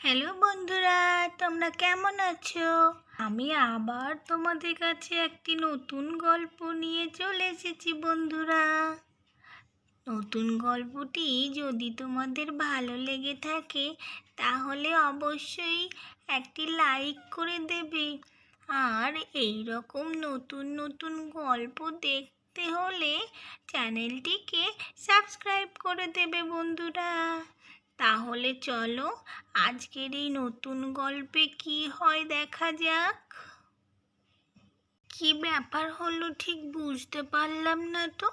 Hello বন্ধুরা, তোমরা কেমন আছো? আমি আবার তোমাদের কাছে একটি নতুন গল্প নিয়ে চলে এসেছি বন্ধুরা। নতুন গল্পটি যদি তোমাদের ভালো লেগে থাকে, তাহলে অবশ্যই একটি লাইক করে দেবে। আর এই রকম নতুন নতুন গল্প দেখতে হলে চ্যানেলটিকে সাবস্ক্রাইব করে দেবে বন্ধুরা। তাহলে চলো আজকের এই নতুন গল্পে কি হয় দেখা যাক। কি ব্যাপার হলো ঠিক বুঝতে পারলাম না তো।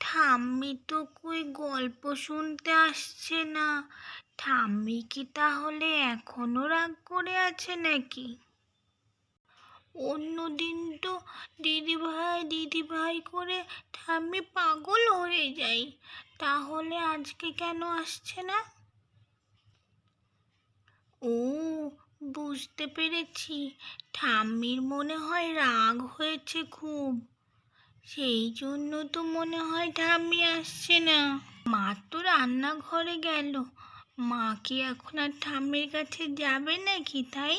ঠাম্মি তো কই গল্প শুনতে আসছে না। ঠাম্মি কি তাহলে এখনও রাগ করে আছে নাকি? অন্য দিন তো দিদি ভাই দিদি ভাই করে ঠাম্মি পাগল হয়ে যায়। তাহলে আজকে কেন আসছে না? ও, বুঝতে পেরেছি। ঠাম্মির মনে হয় রাগ হয়েছে খুব। সেই জন্য তো মনে হয় ঠাম্মি আসছে না। মা তো রান্নাঘরে গেল। মা কি এখন আর ঠাম্মির কাছে যাবে নাকি তাই?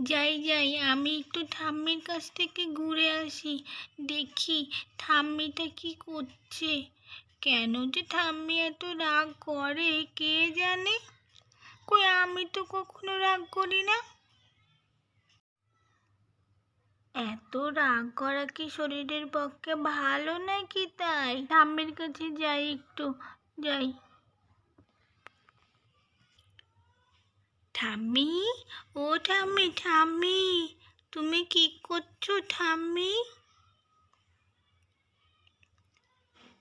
যাই যাই, আমি একটু ঠাম্মির কাছ থেকে ঘুরে আসি। দেখি ঠাম্মিটা কি করছে। কেন যে ঠাম্মি এত রাগ করে, কে জানে? কই আমি তো কখনো রাগ করি না। এত রাগ করা কি শরীরের পক্ষে ভালো নাকি তাই? ঠাম্মির কাছে যাই একটু, যাই। ঠাম্মি? ও ঠাম্মি ঠাম্মি, তুমি কি করছ ঠাম্মি?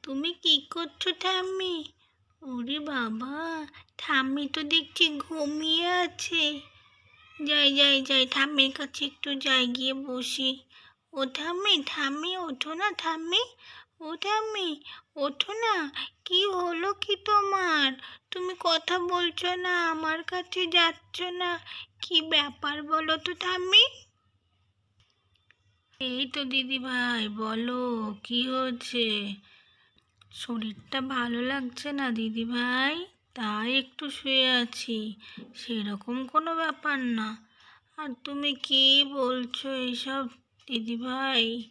তুমি কি করছ ঠাম্মি? ওরে বাবা, ঠাম্মি তো দেখছি ঘুমিয়ে আছে। যাই যাই যাই, ঠাম্মির কাছে একটু যাই, গিয়ে বসি। ও ঠাম্মি ঠাম্মি, ওঠো না ঠাম্মি, ও ঠাম্মি, ওঠো না, কি হলো কি তোমার? তুমি কথা বলছো না, আমার কাছে যাচ্ছ না, কি ব্যাপার বলো তো ঠাম্মি? এই তো দিদি ভাই বলো, কি হচ্ছে? শরীরটা ভালো লাগছে না দিদি ভাই তাই একটু শুয়ে আছি। সেরকম কোনো ব্যাপার না। আর তুমি কি বলছো এইসব দিদি ভাই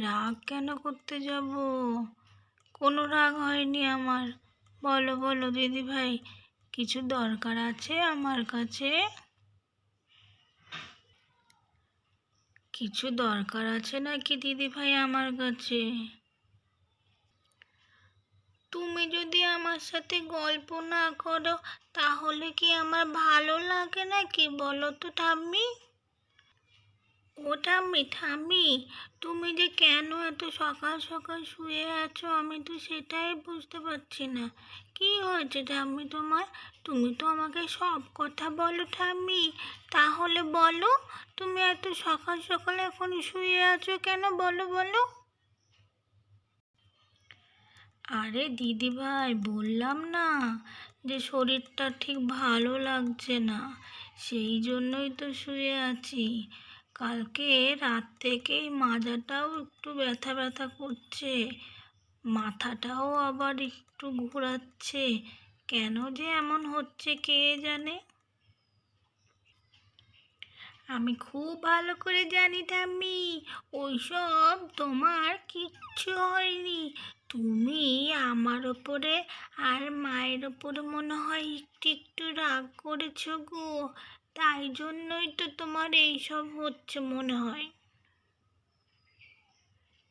রাগ কেন করতে যাব? কোনো রাগ হয়নি আমার। বলো বলো দিদি ভাই কিছু দরকার আছে আমার কাছে? কিছু দরকার আছে নাকি দিদি ভাই আমার কাছে? তুমি যদি আমার সাথে গল্প না করো, তাহলে কি আমার ভালো লাগে নাকি? বলো তো ঠাম্মি। ও ঠাম্মি ঠাম্মি, তুমি যে কেন এত সকাল সকাল শুয়ে আছো আমি তো সেটাই বুঝতে পারছি না। কি হয়েছে ঠাম্মি তোমার? তুমি তো আমাকে সব কথা বলো ঠাম্মি। তাহলে বলো, তুমি এত সকাল সকাল এখন শুয়ে আছো কেন? বলো বলো। আরে দিদি ভাই, বললাম না যে শরীরটা ঠিক ভালো লাগছে না, সেই জন্যই তো শুয়ে আছি। কালকে রাত থেকেই মাজাটাও একটু ব্যথা ব্যথা করছে, মাথাটাও আবার একটু ঘোরাচ্ছে, কেন যে এমন হচ্ছে কে জানে? আমি খুব ভালো করে জানি ঠাম্মি, ওইসব তোমার কিচ্ছু হয়নি। তুমি আমার ওপরে আর মায়ের ওপরে মনে হয় একটু একটু রাগ করেছ গো। তাই জন্যই তো তোমার এইসব হচ্ছে মনে হয়।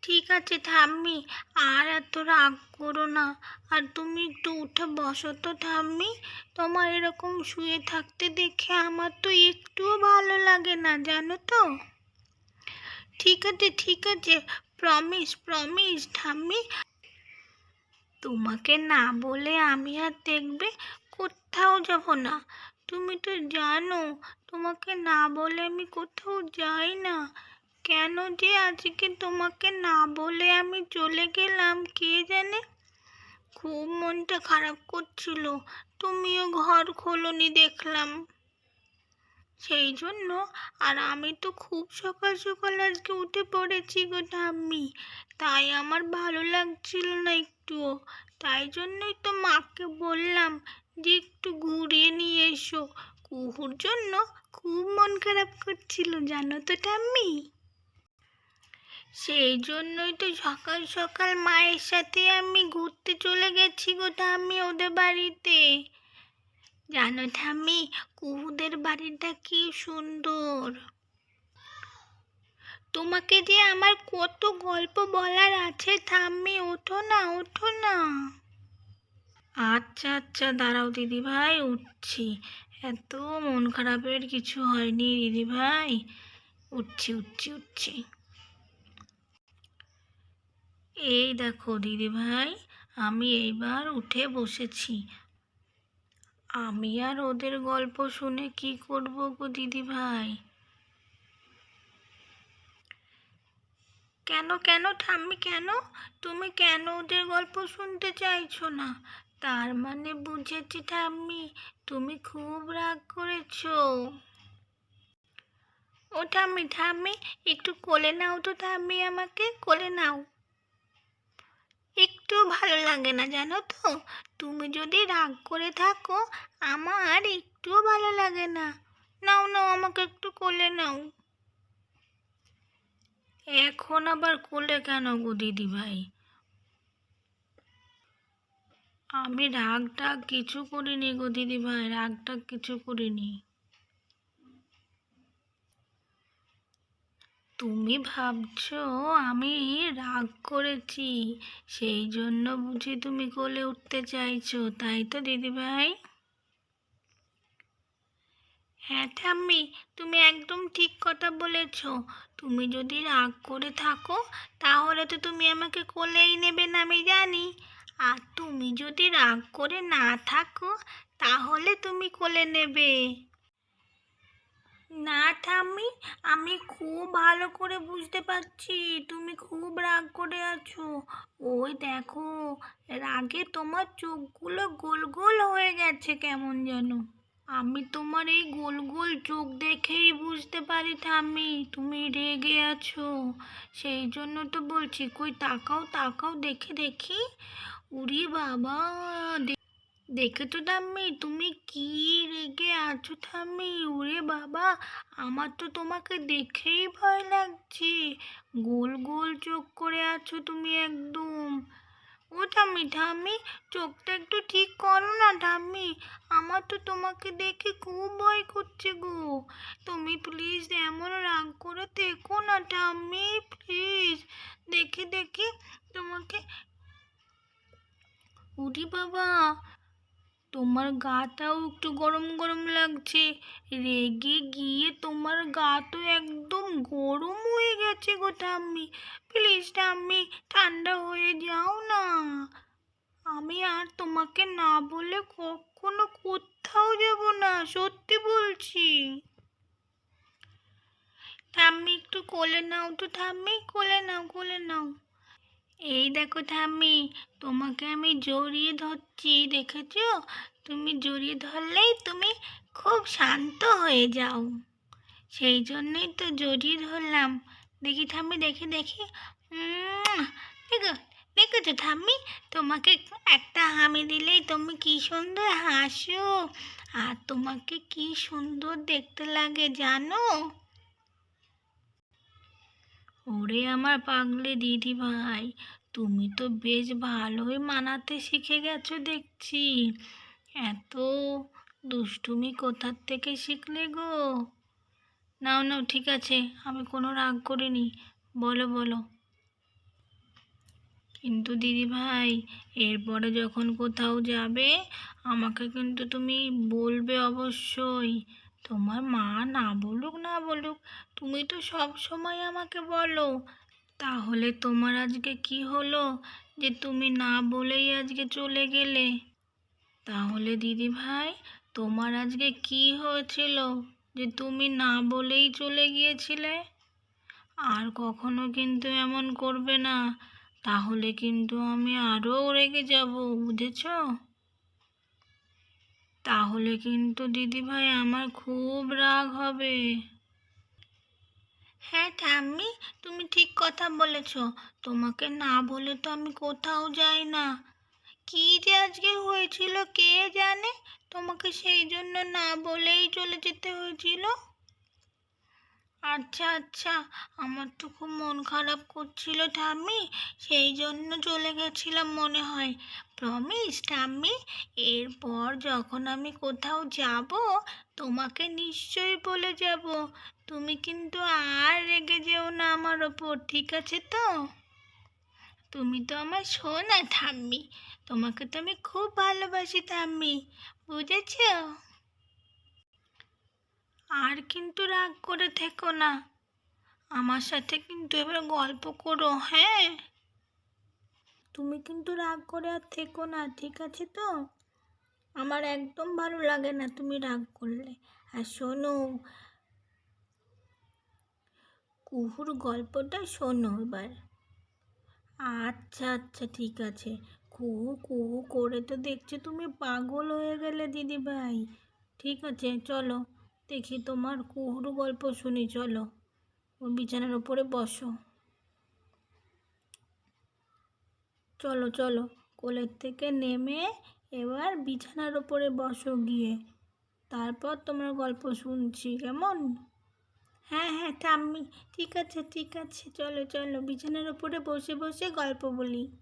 ঠিক আছে ঠাম্মি, আর এত রাগ করো না। আর তুমি একটু উঠে বসো তো ঠাম্মি। তোমার এরকম শুয়ে থাকতে দেখে আমার তো একটুও ভালো লাগে না, জানো তো। ঠিক আছে ঠিক আছে। প্রমিস প্রমিস ঠাম্মি। তোমাকে না বলে আমি আর দেখবে কোথাও যাব না। তুমি তো জানো, তোমাকে না বলে আমি কোথাও যাই না। কেন যে আজকে তোমাকে না বলে আমি চলে গেলাম, কে জানে? খুব মনটা খারাপ করছিল। তুমিও ঘর খোলনি দেখলাম। সেই জন্য আর আমি তো খুব সকাল সকাল আজকে উঠে পড়েছি গো ঠাম্মি। তাই আমার ভালো লাগছিল না একটুও। তাই জন্যই তো মাকে বললাম যে একটু ঘুরিয়ে নিয়ে এসো। কুহুর জন্য খুব মন খারাপ করছিল, জানো তো ঠাম্মি? সেই জন্যই তো সকাল সকাল মায়ের সাথে আমি ঘুরতে চলে গেছি গো ঠাম্মি ওদের বাড়িতে। জানো ঠাম্মি, কুহুদের বাড়িটা কি সুন্দর। তোমাকে যে আমার কত গল্প বলার আছে ঠাম্মি, ওঠো না ওঠো না। আচ্ছা আচ্ছা দাঁড়াও দিদি ভাই উঠছি। এত মন খারাপের কিছু হয়নি দিদি ভাই উঠছি উঠছি উঠছি। এই দেখো দিদি ভাই আমি এইবার উঠে বসেছি। আমি আর ওদের গল্প শুনে কি করব গো দিদি ভাই কেন কেন ঠাম্মি, কেন? তুমি কেন ওদের গল্প শুনতে চাইছো না? তার মানে বুঝেছি ঠাম্মি, তুমি খুব রাগ করেছ। ও ঠাম্মি ঠাম্মি, একটু কোলে নাও তো ঠাম্মি আমাকে, কোলে নাও। একটু ভালো লাগে না, জানো তো? তুমি যদি রাগ করে থাকো, আমার একটুও ভালো লাগে না। নাও নাও, আমাকে একটু কোলে নাও। এখন আবার কোলে কেন গো দিদি ভাই আমি রাগ টাগ কিছু করিনি গো দিদি ভাই রাগ টাগ কিছু করিনি। তুমি ভাবছ আমি রাগ করেছি? সেই জন্য বুঝি তুমি কোলে উঠতে চাইছো, তাই তো দিদি ভাই হ্যাঁ ঠাম্মি, তুমি একদম ঠিক কথা বলেছ। তুমি যদি রাগ করে থাকো, তাহলে তো তুমি আমাকে কোলেই নেবে না, আমি জানি। আর তুমি যদি রাগ করে না থাকো, তাহলে তুমি কোলে নেবে। না ঠাম্মি, আমি খুব ভালো করে বুঝতে পারছি। তুমি খুব রাগ করে আছো। ওই দেখো, রাগে তোমার চোখগুলো গোল গোল হয়ে গেছে কেমন যেন। আমি তোমার এই গোল গোল চোখ দেখেই বুঝতে পারি ঠাম্মি, তুমি রেগে আছো। সেই জন্য তো বলছি, কই তাকাও তাকাও, দেখে দেখি। উরি বাবা দে- দেখেছ ঠাম্মি তুমি কি রেগে আছো ঠাম্মি? ওরে বাবা, আমার তো তোমাকে দেখেই ভয় লাগছে। গোল গোল চোখ করে আছো তুমি একদম। ও ঠাম্মি ঠাম্মি, চোখটা একটু ঠিক করো না ঠাম্মি। আমার তো তোমাকে দেখে খুব ভয় করছে গো। তুমি প্লিজ এমন রাগ করে দেখো না ঠাম্মি প্লিজ দেখে দেখে তোমাকে উরি বাবা তোমার গাটাও একটু গরম গরম লাগছে। রেগে গিয়ে তোমার গা তো একদম গরম হয়ে গেছে গো ঠাম্মি। প্লিজ ঠাম্মি, ঠান্ডা হয়ে যাও না। আমি আর তোমাকে না বলে কখনো কোথাও যাব না, সত্যি বলছি। ঠাম্মি, একটু কোলে নাও তো ঠাম্মি, কোলে নাও কোলে নাও। এই দেখো ঠাম্মি, তোমাকে আমি জড়িয়ে ধরছি, দেখেছ? তুমি জড়িয়ে ধরলেই তুমি খুব শান্ত হয়ে যাও। সেই জন্যই তো জড়িয়ে ধরলাম। দেখি ঠাম্মি, দেখি দেখি। দেখো, দেখেছ ঠাম্মি? তোমাকে একটা হামি দিলেই তুমি কি সুন্দর হাসো। আর তোমাকে কি সুন্দর দেখতে লাগে, জানো? ওরে আমার পাগলে দিদি ভাই তুমি তো বেশ ভালোই মানাতে শিখে গেছো দেখছি। এত দুষ্টুমি কোথার থেকে শিখলে গো? নাও নাও, ঠিক আছে, আমি কোনো রাগ করিনি, বলো বলো। কিন্তু দিদি ভাই এরপরে যখন কোথাও যাবে, আমাকে কিন্তু তুমি বলবে অবশ্যই। তোমার মা না বলুক না বলুক, তুমি তো সব সময় আমাকে বলো। তাহলে তোমার আজকে কি হলো যে তুমি না বলেই আজকে চলে গেলে? তাহলে দিদি ভাই, তোমার আজকে কি হয়েছিল যে তুমি না বলেই চলে গিয়েছিলে? আর কখনো কিন্তু এমন করবে না। তাহলে কিন্তু আমি আরও রেগে যাব, বুঝেছ? তাহলে কিন্তু দিদিভাই আমার খুব রাগ হবে। হ্যাঁ ঠাম্মি, তুমি ঠিক কথা বলেছ। তোমাকে না বলে তো আমি কোথাও যাই না। কি যে আজকে হয়েছিল কে জানে? তোমাকে সেই জন্য না বলেই চলে যেতে হয়েছিল। আচ্ছা আচ্ছা আমার তো খুব মন খারাপ করছিল ঠাম্মি, সেই জন্য চলে গেছিলাম মনে হয়। প্রমিস ঠাম্মি, এরপর যখন আমি কোথাও যাব, তোমাকে নিশ্চয়ই বলে যাব। তুমি কিন্তু আর রেগে যেও না আমার ওপর, ঠিক আছে তো? তুমি তো আমার সোনা ঠাম্মি, তোমাকে তো আমি খুব ভালোবাসি ঠাম্মি, বুঝেছ? আর কিন্তু রাগ করে থেকো না। আমার সাথে কিন্তু এবার গল্প করো হ্যাঁ? তুমি কিন্তু রাগ করে আর থেকো না, ঠিক আছে তো? আমার একদম ভালো লাগে না তুমি রাগ করলে। আর শোনো, কুহুর গল্পটা শোনো এবার। আচ্ছা আচ্ছা ঠিক আছে। কুহু কুহু করে তো দেখছি তুমি পাগল হয়ে গেলে দিদি ভাই ঠিক আছে, চলো। দেখি তোমার কুহুর গল্প শুনি, চলো। ও বিছানার ওপরে বসো। চলো চলো। কোলের থেকে নেমে এবার বিছানার ওপরে বসো গিয়ে। তারপর তোমার গল্প শুনছি, কেমন? হ্যাঁ হ্যাঁ ঠাম্মি, ঠিক আছে ঠিক আছে। চলো চলো, বিছানার ওপরে বসে বসে গল্প বলি।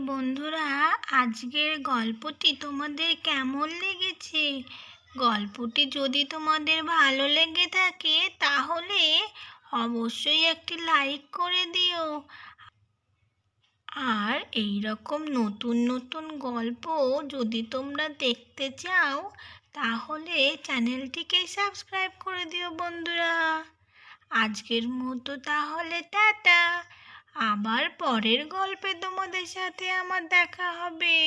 বন্ধুরা, আজকের গল্পটি তোমাদের কেমন লেগেছে? গল্পটি যদি তোমাদের ভালো লেগে থাকে, তাহলে অবশ্যই একটি লাইক করে দিও। আর এই রকম নতুন নতুন গল্প যদি তোমরা দেখতে চাও, তাহলে চ্যানেলটিকে সাবস্ক্রাইব করে দিও বন্ধুরা। আজকের মতো তাহলে টাটা। আবার পরের গল্পে তোমাদের সাথে আমার দেখা হবে।